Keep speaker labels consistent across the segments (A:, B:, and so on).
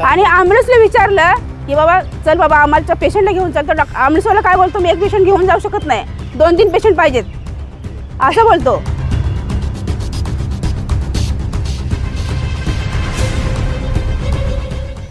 A: आणि ॲम्ब्युलन्सला विचारलं की बाबा चल बाबा आम्हाला पेशंटला घेऊन चल. तर डॉक्टर ॲम्ब्युलन्सवाला काय बोलतो मी एक पेशंट घेऊन जाऊ शकत नाही. दोन तीन पेशंट पाहिजेत. असं बोलतो.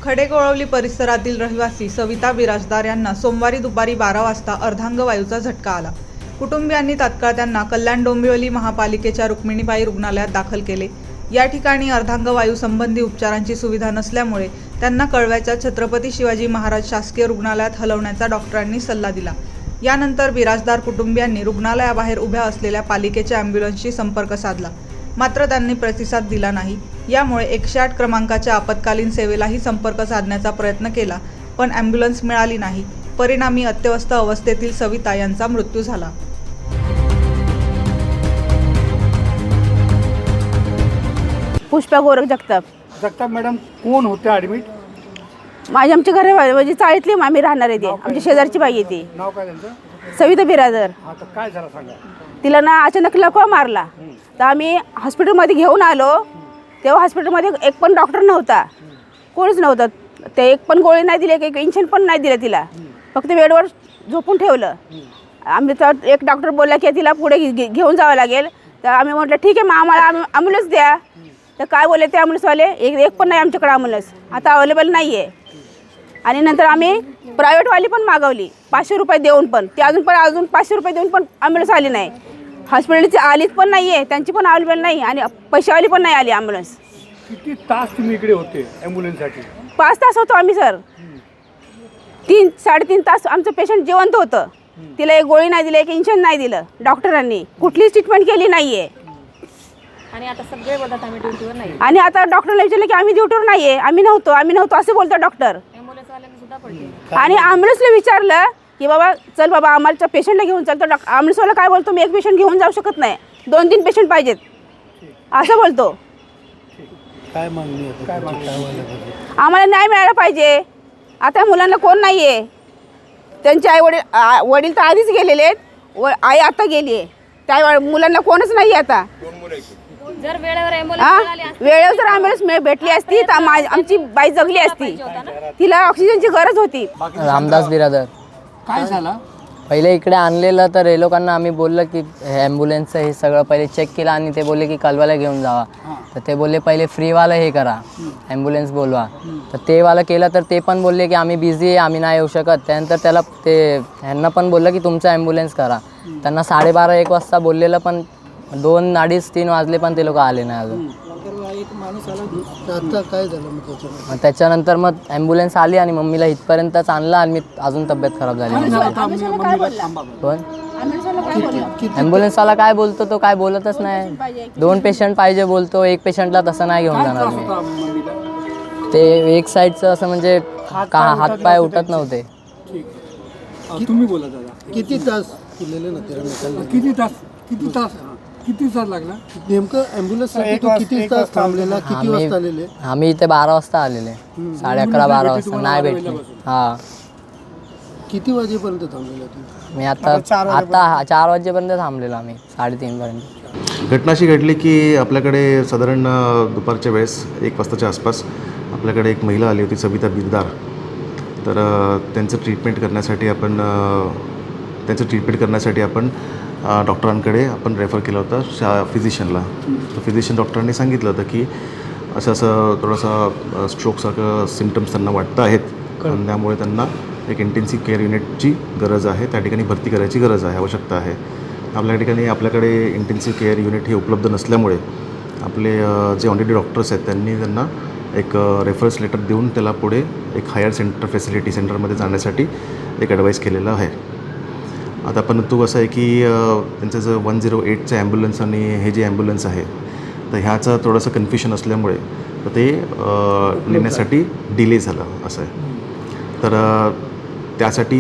B: खडेकोळवली परिसरातील रहिवासी सविता बिराजदार यांना सोमवारी दुपारी बारा वाजता अर्धांग वायूचा झटका आला. कुटुंबियांनी तात्काळ त्यांना कल्याण डोंबिवली महापालिकेच्या रुक्मिणीबाई रुग्णालयात दाखल केले. या ठिकाणी अर्धांग वायू संबंधी उपचारांची सुविधा नसल्यामुळे त्यांना कळव्याच्या छत्रपती शिवाजी महाराज शासकीय रुग्णालयात हलवण्याचा डॉक्टरांनी सल्ला दिला. यानंतर बिराजदार कुटुंबियांनी रुग्णालयाबाहेर उभ्या असलेल्या पालिकेच्या ॲम्ब्युलन्सशी संपर्क साधला. मात्र त्यांनी प्रतिसाद दिला नाही. यामुळे एकशे आठ क्रमांकाच्या आपत्कालीन सेवेलाही संपर्क साधण्याचा प्रयत्न केला पण ॲम्ब्युलन्स मिळाली नाही. परिणामी अत्यवस्थ अवस्थेतील सविता यांचा मृत्यू झाला.
A: पुष्पा गोरख जगताप.
C: जगताप मॅडम कोण होते ॲडमिट
A: माझी आमची घरे म्हणजे चाळीतली आम्ही राहणार आहे ती. आमची शेजारची बाई आहे ती.
C: नाव काय त्यांचं?
A: सविता बिरादर.
C: काय झालं सांगा.
A: तिला ना अचानक लकवा मारला. तर आम्ही हॉस्पिटलमध्ये घेऊन आलो. तेव्हा हॉस्पिटलमध्ये एक पण डॉक्टर नव्हता. कोणीच नव्हतं. ते एक पण गोळी नाही दिली एक इंजेक्शन पण नाही दिलं तिला. फक्त बेडवर झोपून ठेवलं. आम्ही तर एक डॉक्टर बोलला की तिला पुढे घे- घे- घेऊन जावं लागेल. तर आम्ही म्हटलं ठीक आहे मग आम्हाला ॲम्ब्युलन्स द्या. तर काय बोलले ते ॲम्ब्युलन्सवाले एक एक पण नाही आमच्याकडे ॲम्ब्युलन्स आता अवेलेबल नाही आहे आणि नंतर आम्ही प्रायव्हेटवाली पण मागवली. पाचशे रुपये देऊन पण. ती अजून पण अजून पाचशे रुपये देऊन पण ॲम्ब्युलन्स आली नाही. हॉस्पिटलची आलीच पण नाही आहे त्यांची पण अवेलेबल नाही. आणि पैशावाली पण नाही आली ॲम्ब्युलन्स
C: किती तास तुम्ही इकडे होते ॲम्ब्युलन्ससाठी
A: पाच तास होतो आम्ही सर. तीन साडेतीन तास आमचं पेशंट जिवंत होतं. तिला एक गोळी नाही दिली एक इंजेक्शन नाही दिलं. डॉक्टरांनी कुठलीच ट्रीटमेंट केली नाही आहे
D: आणि आता सगळे बोलतात आम्ही ड्युटीवर नाही.
A: आणि आता डॉक्टरला विचारलं की आम्ही ड्युटीवर नाही आहे आम्ही नव्हतो आम्ही नव्हतो असं बोलतो डॉक्टर.
D: ॲम्ब्युलन्सवाल्यांना सुद्धा पडले.
A: आणि ॲम्ब्युलन्सला विचारलं की बाबा चल बाबा आम्हाला पेशंटला घेऊन चल. तर डॉक्टर ॲम्ब्युलन्सवाला काय बोलतो मी एक पेशंट घेऊन जाऊ शकत नाही. दोन तीन पेशंट पाहिजेत. असं बोलतो.
C: काय मागणी काय
A: आम्हाला न्याय मिळाला पाहिजे. आता मुलांना कोण नाही आहे त्यांचे आई वडील आ- वडील तर आधीच गेलेले आहेत. व आई आता गेली आहे त्या मुलांना कोणच नाही आहे आता
D: जर वेळेवर
A: हा?
D: ॲम्ब्युलन्स
A: वेळेवर जर ॲम्ब्युलन्स भेटली असती तर मा- आमची बाई जगली असती. तिला ऑक्सिजनची गरज होती.
E: रामदास बिरादर.
C: काय झालं?
E: पहिले इकडे आणलेलं तर हे लोकांना आम्ही बोललं की ॲम्ब्युलन्सचं हे सगळं पहिले चेक केलं आणि ते बोलले की कलवाला घेऊन जावा. तर ते बोलले पहिले फ्रीवालं हे करा. ॲम्ब्युलन्स बोलवा. तर ते वालं केलं तर ते पण बोलले की आम्ही बिझी आहे आम्ही नाही येऊ शकत. त्यानंतर त्याला ते ह्यांना पण बोललं की तुमचं ॲम्ब्युलन्स करा. त्यांना साडेबारा एक वाजता बोललेलं पण दोन अडीच तीन वाजले पण ते लोक आले नाही अजून.
F: आता काय झालं मग त्याच्यामध्ये
E: मग त्याच्यानंतर मग ॲम्ब्युलन्स आली आणि मम्मीला इथपर्यंतच आणलं आणि मी अजून तब्येत खराब झाली. पण ॲम्ब्युलन्सवाला काय बोलतो तो काय बोलतच नाही. दोन पेशंट पाहिजे बोलतो एक पेशंटला तसं नाही घेऊन जाणार मी. ते एक साईडचं असं म्हणजे का हातपाय उठत नव्हते
C: तुम्ही बोला दादा.
F: किती तास केलेले ना त्याला निकाल
C: किती तास किती तास किती तास लागला?
F: नेमकं ॲम्ब्युलन्ससाठी तो किती तास थांबलेला? किती
E: आम्ही
F: वाजता आलेले?
E: आम्ही इथे बारा वाजता आलेले. साडे अकरा बारा वाजता. नाही भेटले. हां.
F: किती वाजेपर्यंत थांबलेला तू?
E: मी आता आता चार वाजेपर्यंत. थांबलेलो आम्ही साडेतीनपर्यंत
G: घटना अशी घडली की आपल्याकडे साधारण अ, दुपारच्या वेळेस एक वाजताच्या आसपास आपल्याकडे एक महिला आली होती सविता बिरदार तर अ, त्यांचं ट्रीटमेंट करण्यासाठी आपण अ, त्यांचं ट्रीटमेंट करण्यासाठी आपण डॉक्टरांकडे आपण रेफर केलं होतं शा फिजिशियनला तर फिजिशियन डॉक्टरांनी सांगितलं होतं की असं असं थोडंसं स्ट्रोकसारखं सिमटम्स त्यांना वाटतं आहेत. आणि त्यामुळे त्यांना एक इंटेन्सिव्ह केअर युनिटची गरज आहे. त्या ठिकाणी भरती करायची गरज आहे आवश्यकता आहे. आपल्या ठिकाणी आपल्याकडे इंटेन्सिव्ह केअर युनिट हे उपलब्ध नसल्यामुळे आपले जे ऑलरेडी डॉक्टर्स आहेत त्यांनी त्यांना एक रेफरन्स लेटर देऊन त्याला पुढे एक हायर सेंटर फॅसिलिटी सेंटरमध्ये जाण्यासाठी एक ॲडवाईस केलेलं आहे. आता परंतु असं आहे की त्यांचं जर वन झिरो एटचं ॲम्ब्युलन्स आणि हे जे ॲम्ब्युलन्स आहे तर ह्याचं थोडंसं कन्फ्युशन असल्यामुळे तर ते नेण्यासाठी डिले झालं असं आहे. तर त्यासाठी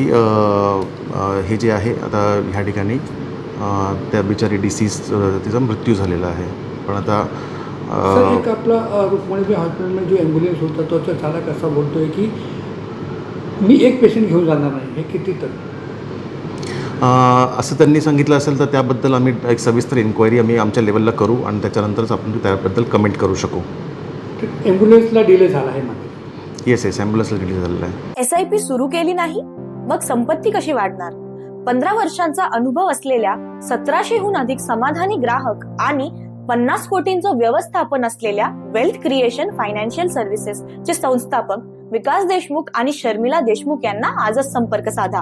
G: हे जे आहे आता ह्या ठिकाणी त्या बिचारी डिसीज तिचा मृत्यू झालेला आहे. पण आता
C: एक आपला अ, हॉस्पिटलमध्ये जो ॲम्ब्युलन्स होता तो तो चालक असा बोलतोय की मी एक पेशंट घेऊन जाणार नाही हे किती तर
G: असं त्यांनी सांगितलं असेल तर त्याबद्दल आम्ही एक सविस्तर इन्क्वायरी आम्ही आमच्या लेवलला करू आणि त्याच्यानंतरच आपण त्याबद्दल कमेंट करू शकू.
C: ॲम्ब्युलन्सला डिले झाला आहे
G: येस येस ॲम्ब्युलन्सला रिलीज झालेला आहे.
H: एस आय पी सुरू केली नाही मग संपत्ती कशी वाढणार? पंधरा वर्षांचा अनुभव असलेल्या सतराशेहून अधिक समाधानी ग्राहक आणि पन्नास कोटींचं व्यवस्थापन असलेल्या वेल्थ क्रिएशन फायनान्शियल सर्व्हिसेस चे संस्थापक विकास देशमुख आणि शर्मिला देशमुख यांना आजच संपर्क साधा.